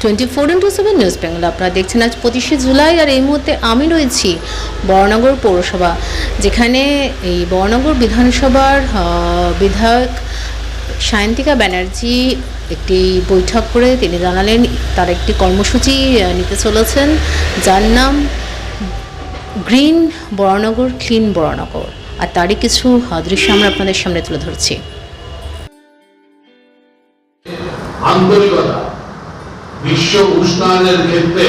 Twenty four into seven news Bengal আপনারা দেখছেন আজ পঁচিশে জুলাই আর এই মুহূর্তে আমি রয়েছি বরানগর পৌরসভা, যেখানে এই বরানগর বিধানসভার বিধায়ক সায়ন্তিকা ব্যানার্জি একটি বৈঠক করে তিনি জানালেন, তার একটি কর্মসূচি নিতে চলেছেন, যার নাম গ্রিন বরানগর ক্লিন বরানগর আর তারই কিছু দৃশ্য আমরা আপনাদের সামনে তুলে ধরছি। আন্তরিকতা বিশ্ব উষ্ণায়নের ক্ষেত্রে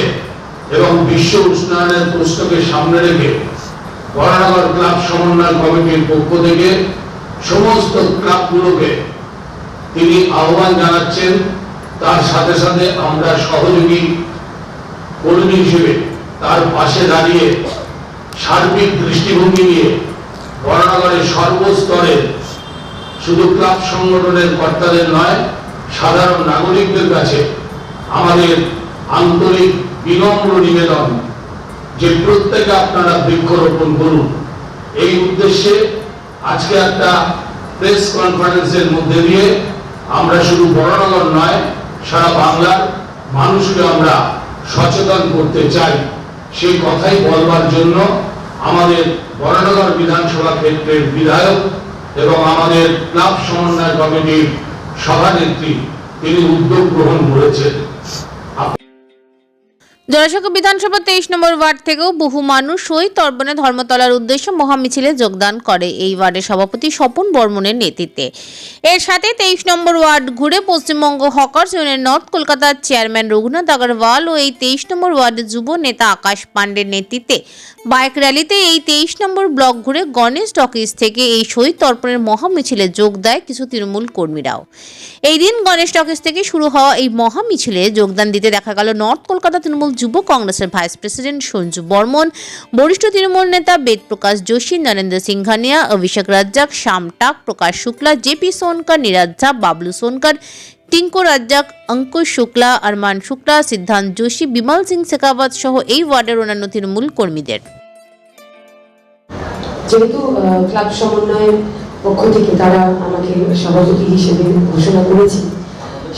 এবং বিশ্ব উষ্ণায়নের প্রশ্নকে সামনে রেখে বরানগর ক্লাব সমন্বয় কমিটির পক্ষ থেকে সমস্ত ক্লাবগুলোকে তিনি আহ্বান জানাচ্ছেন। তার সাথে সাথে আমরা সহযোগী কর্মী হিসেবে তার পাশে দাঁড়িয়ে সার্বিক দৃষ্টিভঙ্গি নিয়ে বরানগরের সর্বস্তরে শুধু ক্লাব সংগঠনের কর্তাদের নয়, সাধারণ নাগরিকদের কাছে আমাদের আন্তরিক বিনম্র নিবেদন যে প্রত্যেকে আপনারা বৃক্ষরোপণ করুন। এই উদ্দেশ্যে আজকে একটা প্রেস কনফারেন্সের মধ্যে দিয়ে আমরা শুধু বড়নগর নয়, সারা বাংলার মানুষকে আমরা সচেতন করতে চাই। সেই কথাই বলবার জন্য আমাদের বড়নগর বিধানসভা ক্ষেত্রের বিধায়ক এবং আমাদের ক্লাব সমন্বয় কমিটির সভানেত্রী তিনি উদ্যোগ গ্রহণ করেছেন। জনসংখ্যা বিধানসভা তেইশ নম্বর ওয়ার্ড থেকেও বহু মানুষ ওই তর্পণে ধর্মতলার উদ্দেশ্যে মহামিছিলে যোগদান করে। এই ওয়ার্ডের সভাপতি স্বপন বর্মনের নেতৃত্বে। এর সাথে তেইশ নম্বর ওয়ার্ড ঘুরে পশ্চিমবঙ্গ হকার্স ইউনিয়ন নর্থ কলকাতার চেয়ারম্যান রঘুনাথ আগরওয়াল ও এই তেইশ নম্বর ওয়ার্ডের যুব নেতা আকাশ পাণ্ডের নেতৃত্বে। বাইক র্যালিতে এই তেইশ নম্বর ব্লক ঘুরে গণেশ টকিজ থেকে এই শহীদ তর্পণের মহামিছিলে যোগ দেয় কিছু তৃণমূল কর্মীরাও। এই দিন গণেশ টকিজ থেকে শুরু হওয়া এই মহামিছিলে যোগদান দিতে দেখা গেল নর্থ কলকাতা তৃণমূল যুব কংগ্রেসের ভাইস প্রেসিডেন্ট সঞ্জু বর্মন, বরিষ্ঠ তৃণমূল নেতা বেদপ্রকাশ যোশী, নরেন্দ্র সিংহানিয়া অভিষেক রাজ্জাক শ্যাম টাক, প্রকাশ শুক্লা, জেপি সোনকার, নীরাজ ঝা, বাবলু সোনকার, টিঙ্কু রাজ্জাক, অঙ্কুশ শুক্লা, আরমান শুক্লা, সিদ্ধান্ত যোশী, বিমল সিং শেখাওয়াত সহ এই ওয়ার্ডের অন্যান্য তৃণমূল কর্মীদের। যেহেতু ক্লাব সমন্বয়ের পক্ষ থেকে তারা আমাকে সভাপতি হিসেবে ঘোষণা করেছে,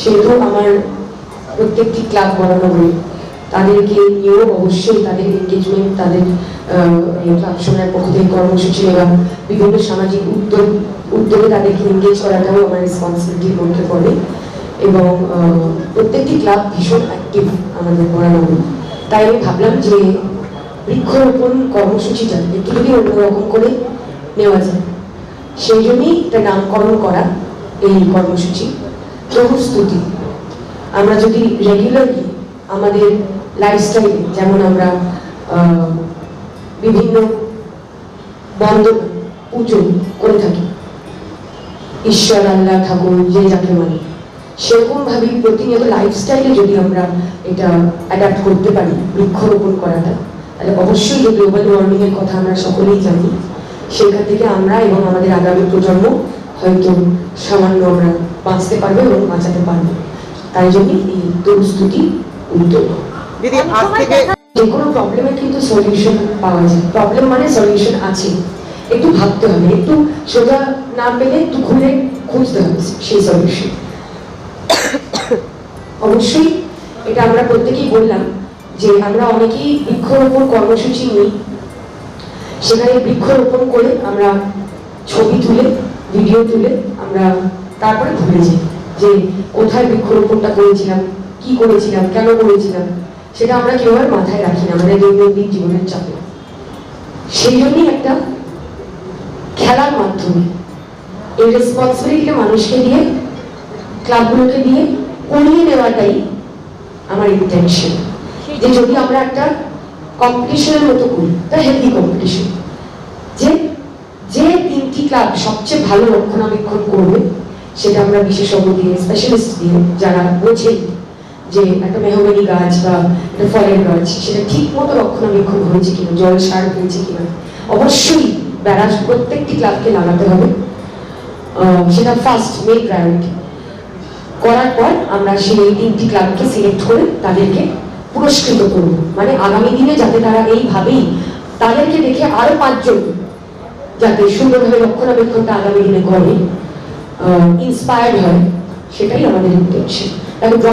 সেহেতু আমার প্রত্যেকটি ক্লাব বরানগরে তাদেরকে নিয়েও অবশ্যই তাদের এনগেজমেন্ট তাদের আহ, এই ক্লাব সমন্বয়ের পক্ষ থেকে কর্মসূচি এবং বিভিন্ন সামাজিক উদ্যোগ উদ্যোগে তাদেরকে এনগেজ করাটাও আমার রেসপন্সিবিলিটির মধ্যে পড়ে। এবং প্রত্যেকটি ক্লাব ভীষণ অ্যাক্টিভ আমাদের বরানগরে তাই আমি ভাবলাম যে বৃক্ষরোপণ কর্মসূচিটা একটু যদি অন্যরকম করে নেওয়া যায়। সেই জন্যই এটা নামকরণ করা এই কর্মসূচি। প্রস্তুতি আমরা যদি রেগুলারলি আমাদের লাইফস্টাইলে যেমন আমরা বিভিন্ন বন্দনা পুজো করে থাকি। ঈশ্বর, আল্লাহ, ঠাকুর, যে যাকে মানে সেরকম ভাবে প্রতিনিয়ত লাইফস্টাইলে যদি আমরা এটা অ্যাডাপ্ট করতে পারি, বৃক্ষরোপণ করাটা, তাহলে অবশ্যই যে গ্লোবাল ওয়ার্মিং এর কথা আমরা সকলেই জানি, সেখান থেকে আমরা এবং আমাদের আগামী প্রজন্ম হয়তো সামান্য আমরা বাঁচতে পারব এবং বাঁচাতে পারব। তাই জন্য এই প্রস্তুতি উদ্যোগ দিদি আজ থেকে যে কোনো প্রবলেমের কিন্তু সলিউশন পাওয়া যায়। প্রবলেম মানে সলিউশন আছে। একটু ভাবতে হবে একটু সোজা না পেলে একটু ঘুরে খুঁজতে হবে সেই সলিউশন অবশ্যই এটা আমরা প্রত্যেকেই বললাম যে আমরা অনেকেই বৃক্ষরোপণ কর্মসূচি নিই। সেখানে বৃক্ষরোপণ করে আমরা ছবি তুলে ভিডিও তুলে আমরা তারপরে ভুলে যাই যে কোথায় বৃক্ষরোপণটা করেছিলাম কি করেছিলাম কেন করেছিলাম। সেটা আমরা কেউ আর মাথায় রাখি না আমাদের দৈনন্দিন জীবনের চাপে। সেই জন্যই একটা খেলার মাধ্যমে এই রেসপন্সিবিলিটিটা মানুষকে দিয়ে, ক্লাবগুলোকে দিয়ে করিয়ে নেওয়াটাই আমার ইন্টেনশন যে যদি আমরা একটা কম্পিটিশনের মতো করি তা হেলদি কম্পিটিশন যে যে তিনটি ক্লাব সবচেয়ে ভালো রক্ষণাবেক্ষণ করবে, সেটা আমরা বিশেষজ্ঞ দিয়ে স্পেশালিস্ট দিয়ে যারা বোঝে যে একটা মেহগনি গাছ বা একটা ফলের গাছ, সেটা ঠিক মতো রক্ষণাবেক্ষণ হয়েছে কিনা, জল সার হয়েছে কিনা? অবশ্যই বেড়া প্রত্যেকটি ক্লাবকে লাগাতে হবে। সেটা ফার্স্ট মেন প্রায়োরিটি করার পর আমরা সেই তিনটি ক্লাবকে সিলেক্ট করে তাদেরকে পুরস্কৃত করব। মানে আগামী দিনে যাতে তারা এইভাবেই তাদেরকে দেখে আরও পাঁচজন যাতে সুন্দরভাবে রক্ষণাবেক্ষণটা আগামী দিনে করে ইন্সপায়ার্ড হয়, সেটাই আমাদের দেখো